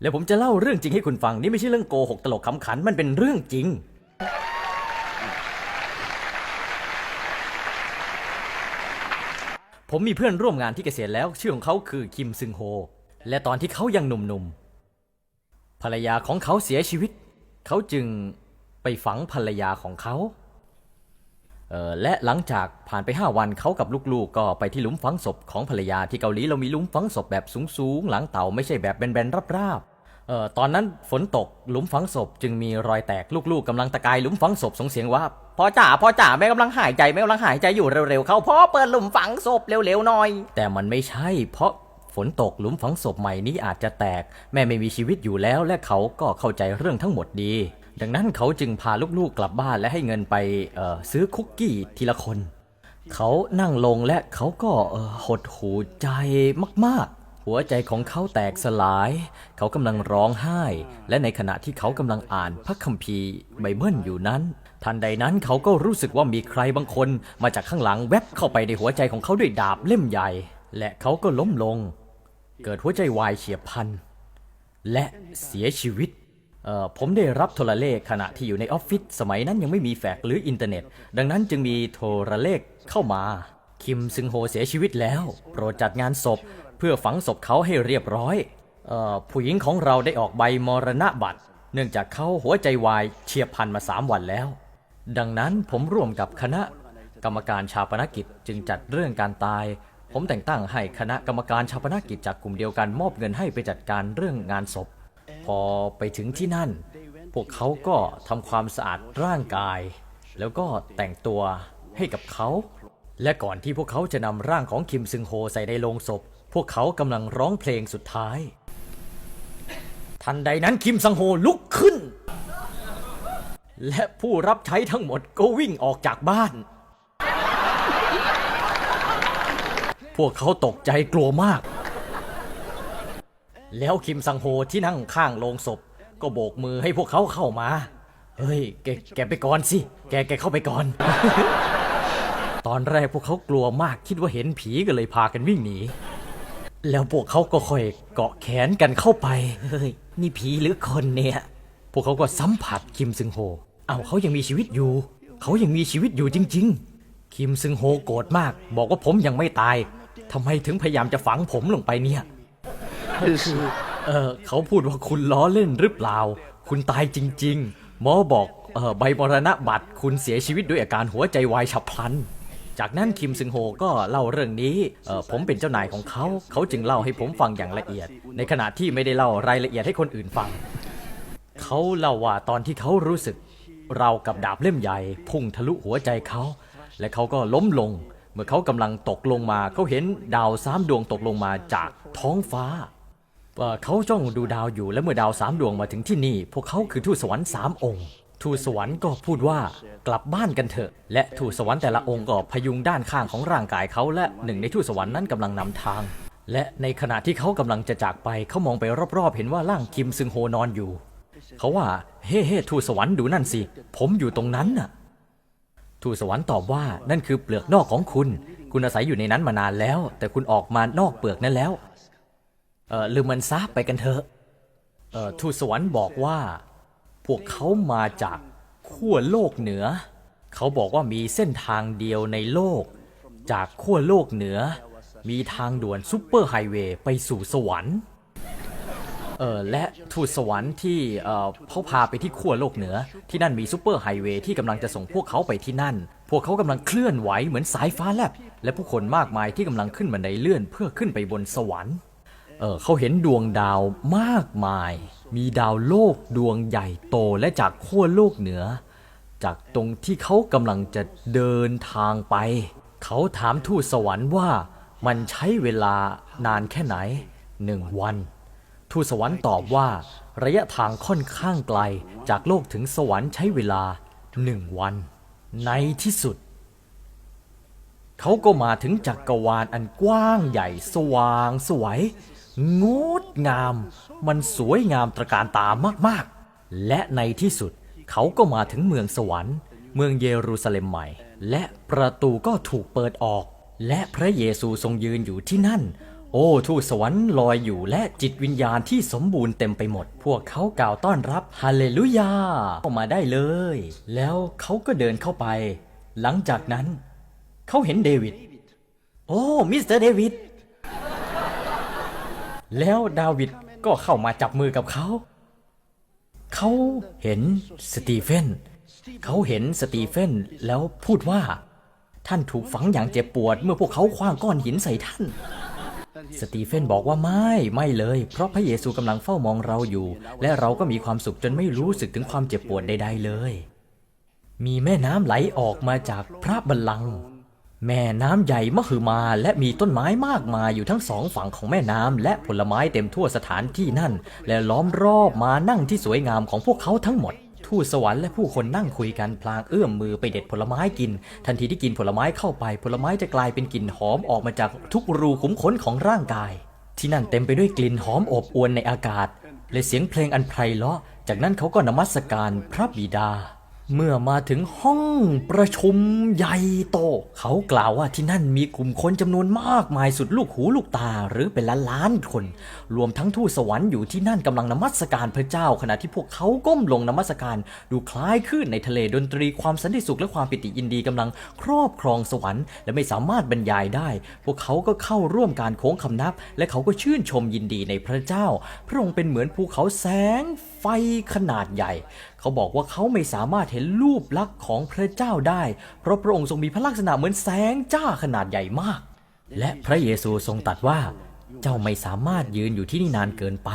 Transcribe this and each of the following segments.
แล้วผมจะเล่าเรื่องจริงให้คุณฟังนี่ไม่ใช่เรื่องโกหกตลกขำขันมันเป็นเรื่องจริง ผมมีเพื่อนร่วมงานที่เกษียณแล้ว ชื่อของเขาคือคิมซึงโฮ และตอนที่เขายังหนุ่มๆภรรยาของเขาเสียชีวิต เขาจึงไปฝังภรรยาของเขา และหลังจากผ่านไป 5 วันเขากับลูกๆ ก็ไปที่หลุมฝังศพของภรรยาที่เกาหลีเรามีหลุมฝังศพแบบสูงๆ หลังเต่าไม่ใช่แบบแบนๆราบๆตอนนั้นฝนตกหลุมฝังศพจึงมีรอยแตกลูกๆกำลังตะกายหลุมฝังศพส่งเสียงว่าพ่อจ๋าพ่อจ๋าแม่กำลังหายใจแม่กำลังหายใจอยู่เร็วๆเข้าพ่อเปิดหลุมฝังศพเร็วๆหน่อย แต่มันไม่ใช่ เพราะฝนตกหลุมฝังศพใหม่นี้อาจจะแตก แม่ไม่มีชีวิตอยู่แล้วและเขาก็เข้าใจเรื่องทั้งหมดดี ดังนั้นเขาจึงพาลูกๆกลับบ้านและให้เงินไปซื้อคุกกี้ทีละคน เขานั่งลงและเขาก็หดหูใจมากๆ หัวใจของเขาแตกสลาย เขากำลังร้องไห้ และในขณะที่เขากำลังอ่านพระคัมภีร์ไบเบิลอยู่นั้น ทันใดนั้นเขาก็รู้สึกว่ามีใครบางคนมาจากข้างหลังแวบเข้าไปในหัวใจของเขาด้วยดาบเล่มใหญ่ และเขาก็ล้มลง เกิดหัวใจวายเฉียบพลันและเสียชีวิต ผมได้รับโทรเลขขณะที่อยู่ในออฟฟิศสมัยนั้นยังไม่มีแฟกหรืออินเทอร์เน็ต ดังนั้นจึงมีโทรเลขเข้ามา คิมซึงโฮเสียชีวิตแล้ว โปรดจัดงานศพ เพื่อฝังศพเขาให้เรียบร้อยออผู้หญิงของเราได้ออกใบมรณะบัตร เนื่องจากเขาหัวใจวายเฉียบพันมาสามวันแล้ว ดังนั้นผมร่วมกับคณะกรรมการชาปนกิจจึงจัดเรื่องการตาย ผมแต่งตั้งให้คณะกรรมการชาปนกิจจากกลุ่มเดียวกันมอบเงินให้ไปจัดการเรื่องงานศพ อไปถึงที่นั่น พวกเขาก็ทำความสะอาดร่างกาย แล้วก็แต่งตัวให้กับเขา และก่อนที่พวกเขาจะนำร่างของคิมซึงโฮใส่ในโลงศพ พวกเขากำลังร้องเพลงสุดท้าย ทันใดนั้นคิมซังโฮลุกขึ้น และผู้รับใช้ทั้งหมดก็วิ่งออกจากบ้าน พวกเขาตกใจกลัวมาก แล้วคิมซังโฮที่นั่งข้างโลงศพ ก็โบกมือให้พวกเขาเข้ามา เฮ้ย แกแกไปก่อนสิ แกแกเข้าไปก่อน ตอนแรกพวกเขากลัวมากคิดว่าเห็นผีก็เลยพากันวิ่งหนี แล้วพวกเขาก็ค่อยเกาะแขนกันเข้าไป เฮ้ย นี่ผีหรือคนเนี่ย พวกเขาก็สัมผัสคิมซึงโฮ เอาเขายังมีชีวิตอยู่ เขายังมีชีวิตอยู่จริง ๆ คิมซึงโฮโกรธมาก บอกว่าผมยังไม่ตายทำไมถึงพยายามจะฝังผมลงไปเนี่ย เออเขาพูดว่าคุณล้อเล่นหรือเปล่า คุณตายจริง ๆ หมอบอกเออใบมรณบัตรคุณเสียชีวิตด้วยอาการหัวใจวายฉับพลัน จากนั้นคิมซึงโฮก็เล่าเรื่องนี้เออผมเป็นเจ้านายของเขา เขาจึงเล่าให้ผมฟังอย่างละเอียด ในขณะที่ไม่ได้เล่ารายละเอียดให้คนอื่นฟัง เขาเล่าว่าตอนที่เขารู้สึก เรากับดาบเล่มใหญ่ พุ่งทะลุหัวใจเขา และเขาก็ล้มลง เมื่อเขากำลังตกลงมาเขาเห็นดาวสามดวงตกลงมาจากท้องฟ้า เอ่อเขาจ้องดูดาวอยู่และเมื่อดาวสามดวงมาถึงที่นี่ พวกเขาคือทูตสวรรค์สามองค์ ทูตสวรรค์ก็พูดว่ากลับบ้านกันเถอะ และทูตสวรรค์แต่ละองค์ก็พยุงด้านข้างของร่างกายเขาและหนึ่งในทูตสวรรค์นั้นกำลังนำทาง และในขณะที่เขากำลังจะจากไปเขามองไปรอบๆ เห็นว่าร่างคิมซึงโฮนอนอยู่ เขาว่าเฮ้เฮ้ทูตสวรรค์ดูนั่นสิผมอยู่ตรงนั้นน่ะทูตสวรรค์ตอบว่านั่นคือเปลือกนอกของคุณ คุณอาศัยอยู่ในนั้นมานานแล้ว แต่คุณออกมานอกเปลือกนั้นแล้ว เออลืมมันซะไปกันเถอะเออทูตสวรรค์บอกว่า พวกเขามาจากขั้วโลกเหนือ เขาบอกว่ามีเส้นทางเดียวในโลก จากขั้วโลกเหนือ มีทางด่วนซุปเปอร์ไฮเวย์ไปสู่สวรรค์เออและทูตสวรรค์ที่เออเขาพาไปที่ขั้วโลกเหนือ ที่นั่นมีซูเปอร์ไฮเวย์ที่กำลังจะส่งพวกเขาไปที่นั่น พวกเขากำลังเคลื่อนไหวเหมือนสายฟ้าแลบและผู้คนมากมายที่กำลังขึ้นบันไดเลื่อนเพื่อขึ้นไปบนสวรรค์ เออเขาเห็นดวงดาวมากมาย มีดาวโลกดวงใหญ่โตและจากขั้วโลกเหนือ จากตรงที่เขากำลังจะเดินทางไป เขาถามทูตสวรรค์ว่ามันใช้เวลานานแค่ไหนหนึ่งวัน ทูตสวรรค์ตอบว่าระยะทางค่อนข้างไกลจากโลกถึงสวรรค์ใช้เวลาหนึ่งวัน ในที่สุด เขาก็มาถึงจักกรวาลอันกว้างใหญ่สว่างสวย งดงาม มันสวยงามตระการตามากๆ และในที่สุดเขาก็มาถึงเมืองสวรรค์ เมืองเยรูซาเล็มใหม่ และประตูก็ถูกเปิดออก และพระเยซูทรงยืนอยู่ที่นั่น โอ้ทูตสวรรค์ลอยอยู่และจิตวิญญาณที่สมบูรณ์เต็มไปหมด พวกเขากล่าวต้อนรับฮาเลลูยาเข้ามาได้เลย แล้วเขาก็เดินเข้าไป หลังจากนั้น เขาเห็นเดวิด โอ้มิสเตอร์เดวิด แล้วดาวิดก็เข้ามาจับมือกับเขา เขาเห็นสตีเฟน เขาเห็นสตีเฟนแล้วพูดว่า ท่านถูกฝังอย่างเจ็บปวดเมื่อพวกเขาคว้างก้อนหินใส่ท่าน สตีเฟนบอกว่าไม่ไม่เลย เพราะพระเยซูกำลังเฝ้ามองเราอยู่ และเราก็มีความสุขจนไม่รู้สึกถึงความเจ็บปวดใด ๆเลย มีแม่น้ำไหลออกมาจากพระบัลลังก์ แม่น้ำใหญ่มหึมาและมีต้นไม้มากมายอยู่ทั้งสองฝั่งของแม่น้ำและผลไม้เต็มทั่วสถานที่นั่น และล้อมรอบมานั่งที่สวยงามของพวกเขาทั้งหมดทูตสวรรค์และผู้คนนั่งคุยกันพลางเอื้อมมือไปเด็ดผลไม้กิน ทันทีที่กินผลไม้เข้าไป ผลไม้จะกลายเป็นกลิ่นหอมออกมาจากทุกรูขุมขนของร่างกาย ที่นั่นเต็มไปด้วยกลิ่นหอมอบอวลในอากาศ และเสียงเพลงอันไพเราะ จากนั้นเขาก็นมัสการพระบิดา เมื่อมาถึงห้องประชุมใหญ่โต เขากล่าวว่าที่นั่นมีกลุ่มคนจำนวนมากมายสุดลูกหูลูกตาหรือเป็นล้านล้านๆคน รวมทั้งทูตสวรรค์อยู่ที่นั่นกำลังนมัสการพระเจ้า ขณะที่พวกเขาก้มลงนมัสการ ดูคล้ายคลื่นในทะเลดนตรีความสันติสุขและความปิติยินดีกำลังครอบครองสวรรค์ และไม่สามารถบรรยายได้ พวกเขาก็เข้าร่วมการโค้งคำนับ และเขาก็ชื่นชมยินดีในพระเจ้า พระองค์เป็นเหมือนภูเขาแสงไฟขนาดใหญ่ เขาบอกว่าเขาไม่สามารถเห็นรูปลักษณ์ของพระเจ้าได้ เพราะพระองค์ทรงมีพระลักษณะเหมือนแสงจ้าขนาดใหญ่มาก และพระเยซูทรงตรัสว่า เจ้าไม่สามารถยืนอยู่ที่นี่นานเกินไป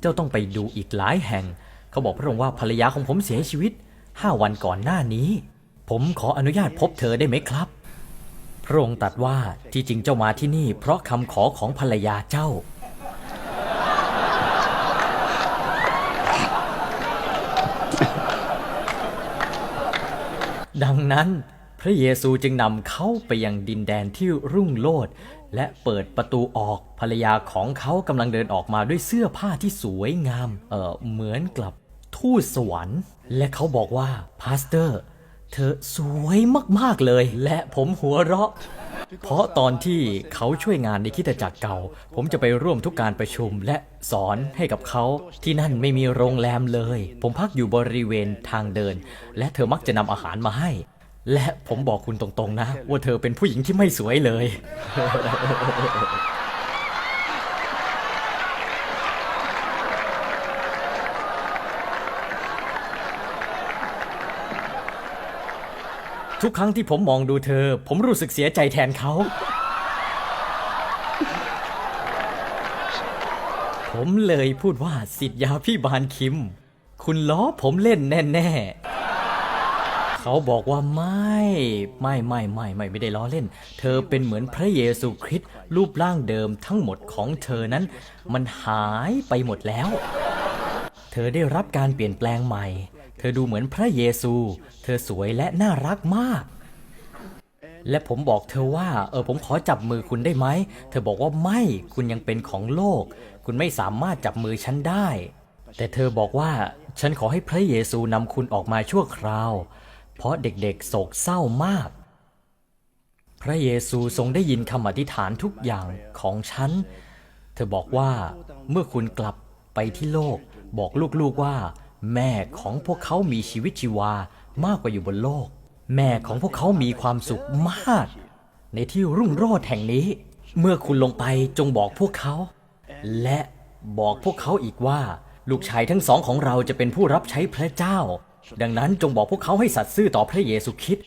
เจ้าต้องไปดูอีกหลายแห่ง เขาบอกพระองค์ว่าภรรยาของผมเสียชีวิตห้าวันก่อนหน้านี้ ผมขออนุญาตพบเธอได้ไหมครับ พระองค์ตรัสว่าที่จริงเจ้ามาที่นี่ เพราะคำขอของภรรยาเจ้า ดังนั้นพระเยซูจึงนำเขาไปยังดินแดนที่รุ่งโรจน์และเปิดประตูออกภรรยาของเขากำลังเดินออกมาด้วยเสื้อผ้าที่สวยงาม เออเหมือนกับทูตสวรรค์ และเขาบอกว่าพาสเตอร์ เธอสวยมากๆเลย และผมหัวเราะ เพราะตอนที่เขาช่วยงานในคริดจักรเก่า ผมจะไปร่วมทุกการประชุมและสอนให้กับเขา ที่นั่นไม่มีโรงแรมเลย ผมพักอยู่บริเวณทางเดิน และเธอมักจะนำอาหารมาให้ และผมบอกคุณตรงๆนะ ว่าเธอเป็นผู้หญิงที่ไม่สวยเลย ทุกครั้งที่ผมมองดูเธอ ผมรู้สึกเสียใจแทนเขา ผมเลยพูดว่าสิทธยาพี่บานคิม คุณล้อผมเล่นแน่ ๆ เขาบอกว่าไม่ ไม่ไม่ไม่ไม่ไม่ได้ล้อเล่น เธอเป็นเหมือนพระเยซูคริสต์รูปร่างเดิมทั้งหมดของเธอนั้น มันหายไปหมดแล้ว เธอได้รับการเปลี่ยนแปลงใหม่ เธอดูเหมือนพระเยซู เธอสวยและน่ารักมาก และผมบอกเธอว่า เออผมขอจับมือคุณได้ไหม เธอบอกว่าไม่ คุณยังเป็นของโลก คุณไม่สามารถจับมือฉันได้ แต่เธอบอกว่า ฉันขอให้พระเยซูนำคุณออกมาชั่วคราว เพราะเด็กๆโศกเศร้ามาก พระเยซูทรงได้ยินคำอธิษฐานทุกอย่างของฉัน เธอบอกว่า เมื่อคุณกลับไปที่โลก บอกลูกๆว่า แม่ของพวกเขามีชีวิตชีวามากกว่าอยู่บนโลก แม่ของพวกเขามีความสุขมาก ในที่รุ่งโรจน์แห่งนี้ เมื่อคุณลงไปจงบอกพวกเขา และบอกพวกเขาอีกว่า ลูกชายทั้งสองของเราจะเป็นผู้รับใช้พระเจ้า ดังนั้นจงบอกพวกเขาให้สัตย์ซื่อต่อพระเยซูคริสต์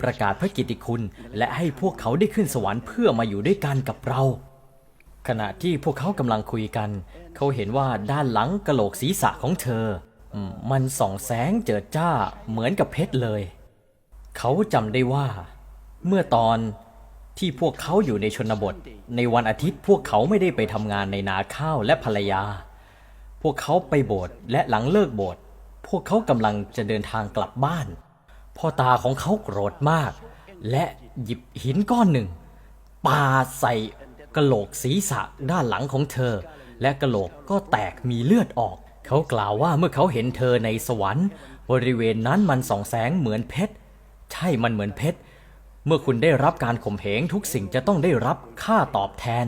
ประกาศพระกิตติคุณ และให้พวกเขาได้ขึ้นสวรรค์เพื่อมาอยู่ด้วยกันกับเรา ขณะที่พวกเขากำลังคุยกัน เขาเห็นว่าด้านหลังกะโหลกศีรษะของเธอ มันส่องแสงเจิดจ้าเหมือนกับเพชรเลย เขาจำได้ว่า เมื่อตอนที่พวกเขาอยู่ในชนบท ในวันอาทิตย์พวกเขาไม่ได้ไปทำงานในนาข้าวและภรรยา พวกเขาไปโบสถ์และหลังเลิกโบสถ์พวกเขากำลังจะเดินทางกลับบ้าน พ่อตาของเขาโกรธมาก และหยิบหินก้อนหนึ่งปาใส่กระโหลกศีรษะด้านหลังของเธอ และกระโหลกก็แตกมีเลือดออก เขากล่าวว่าเมื่อเขาเห็นเธอในสวรรค์ บริเวณนั้นมันส่องแสงเหมือนเพชร ใช่มันเหมือนเพชร เมื่อคุณได้รับการข่มเหงทุกสิ่งจะต้องได้รับค่าตอบแทน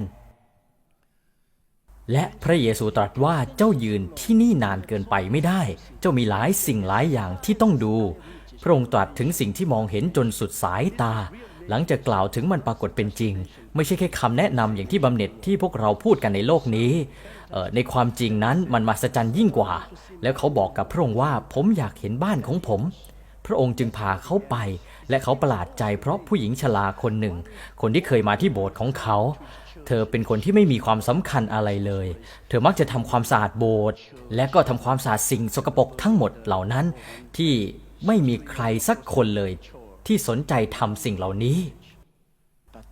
และพระเยซูตรัสว่าเจ้ายืนที่นี่นานเกินไปไม่ได้ เจ้ามีหลายสิ่งหลายอย่างที่ต้องดู พระองค์ตรัสถึงสิ่งที่มองเห็นจนสุดสายตา หลังจากกล่าวถึงมันปรากฏเป็นจริง ไม่ใช่แค่คำแนะนำอย่างที่บำเหน็จที่พวกเราพูดกันในโลกนี้ ในความจริงนั้นมันมหัศจรรย์ยิ่งกว่า แล้วเขาบอกกับพระองค์ว่าผมอยากเห็นบ้านของผม พระองค์จึงพาเขาไป และเขาประหลาดใจเพราะผู้หญิงชราคนหนึ่ง คนที่เคยมาที่โบสถ์ของเขาเธอเป็นคนที่ไม่มีความสำคัญอะไรเลย เธอมักจะทำความสะอาดโบสถ์และก็ทำความสะอาดสิ่งสกปรกทั้งหมดเหล่านั้น ที่ไม่มีใครสักคนเลย ที่สนใจทำสิ่งเหล่านี้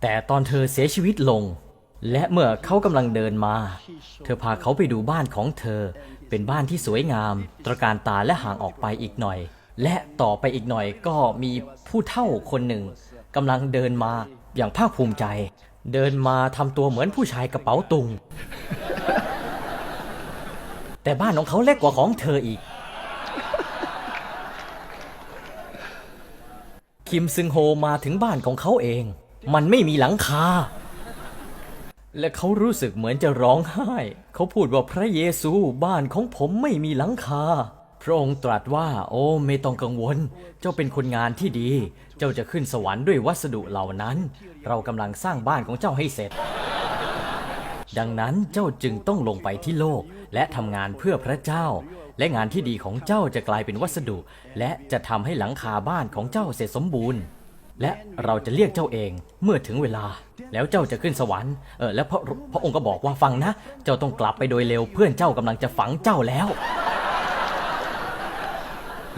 แต่ตอนเธอเสียชีวิตลง และเมื่อเขากำลังเดินมา เธอพาเขาไปดูบ้านของเธอ เป็นบ้านที่สวยงาม ตระการตาและห่างออกไปอีกหน่อย และต่อไปอีกหน่อยก็มีผู้เฒ่าคนหนึ่งกำลังเดินมาอย่างภาคภูมิใจ เดินมาทำตัวเหมือนผู้ชายกระเป๋าตุง แต่บ้านของเขาเล็กกว่าของเธออีก คิมซึงโฮมาถึงบ้านของเขาเอง มันไม่มีหลังคา และเขารู้สึกเหมือนจะร้องไห้ เขาพูดว่าพระเยซูบ้านของผมไม่มีหลังคา พระองค์ตรัสว่า โอ้ไม่ต้องกังวล เจ้าเป็นคนงานที่ดี เจ้าจะขึ้นสวรรค์ด้วยวัสดุเหล่านั้น เรากำลังสร้างบ้านของเจ้าให้เสร็จ ดังนั้นเจ้าจึงต้องลงไปที่โลก และทำงานเพื่อพระเจ้า และงานที่ดีของเจ้าจะกลายเป็นวัสดุ และจะทำให้หลังคาบ้านของเจ้าเสร็จสมบูรณ์ และเราจะเรียกเจ้าเองเมื่อถึงเวลา แล้วเจ้าจะขึ้นสวรรค์เออแล้วพระพระองค์ก็บอกว่าฟังนะ เจ้าต้องกลับไปโดยเร็วเพื่อนเจ้ากำลังจะฝังเจ้าแล้ว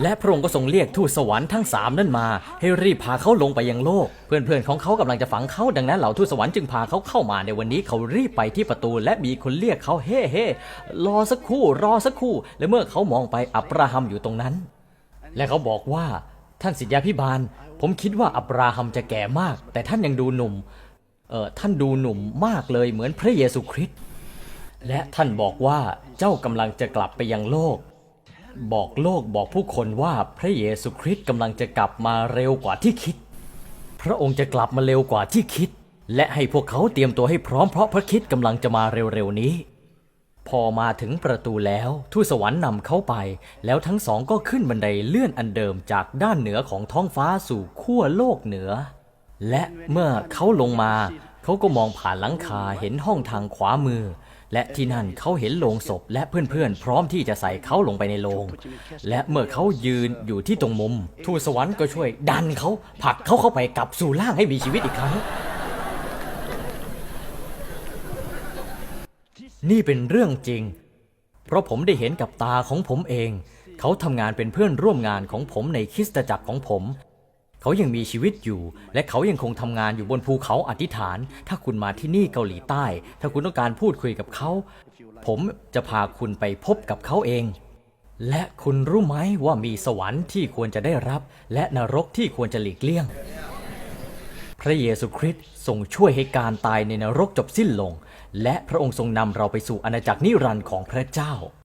และพระองค์ก็ทรงเรียกทูตสวรรค์ทั้งสามนั่นมา ให้รีบพาเขาลงไปยังโลก เพื่อนๆของเขากำลังจะฝังเขาดังนั้นเหล่าทูตสวรรค์จึงพาเขาเข้ามาในวันนี้เขารีบไปที่ประตู และมีคนเรียกเขาเฮ้เฮ้รอสักครู่ รอสักครู่ และเมื่อเขามองไปอับราฮัมอยู่ตรงนั้น และเขาบอกว่าท่านสิทธยาพิบาล ผมคิดว่าอับราฮัมจะแก่มาก แต่ท่านยังดูหนุ่มเออท่านดูหนุ่มมากเลยเหมือนพระเยซูคริสต์และท่านบอกว่าเจ้ากำลังจะกลับไปยังโลก บอกโลกบอกผู้คนว่าพระเยซูคริสต์กำลังจะกลับมาเร็วกว่าที่คิด พระองค์จะกลับมาเร็วกว่าที่คิด และให้พวกเขาเตรียมตัวให้พร้อมเพราะพระคิดกำลังจะมาเร็วๆนี้ พอมาถึงประตูแล้วทูตสวรรค์นำเขาไป แล้วทั้งสองก็ขึ้นบันไดเลื่อนอันเดิมจากด้านเหนือของท้องฟ้าสู่ขั้วโลกเหนือ และเมื่อเขาลงมา เขาก็มองผ่านหลังคาเห็นห้องทางขวามือ และที่นั่นเขาเห็นโลงศพและเพื่อนๆ พร้อมที่จะใส่เขาลงไปในโลง และเมื่อเขายืนอยู่ที่ตรงมุม ทูตสวรรค์ก็ช่วยดันเขาผลักเขาเข้าไปกลับสู่ร่างให้มีชีวิตอีกครั้ง นี่เป็นเรื่องจริง เพราะผมได้เห็นกับตาของผมเอง เขาทำงานเป็นเพื่อนร่วมงานของผมในคริสตจักรของผม เขายังมีชีวิตอยู่ และเขายังคงทำงานอยู่บนภูเขาอธิษฐาน ถ้าคุณมาที่นี่เกาหลีใต้ ถ้าคุณต้องการพูดคุยกับเขา ผมจะพาคุณไปพบกับเขาเอง และคุณรู้ไหมว่ามีสวรรค์ที่ควรจะได้รับ และนรกที่ควรจะหลีกเลี่ยง พระเยซูคริสต์ทรงช่วยให้การตายในนรกจบสิ้นลง และพระองค์ทรงนำเราไปสู่อาณาจักรนิรันดร์ของพระเจ้า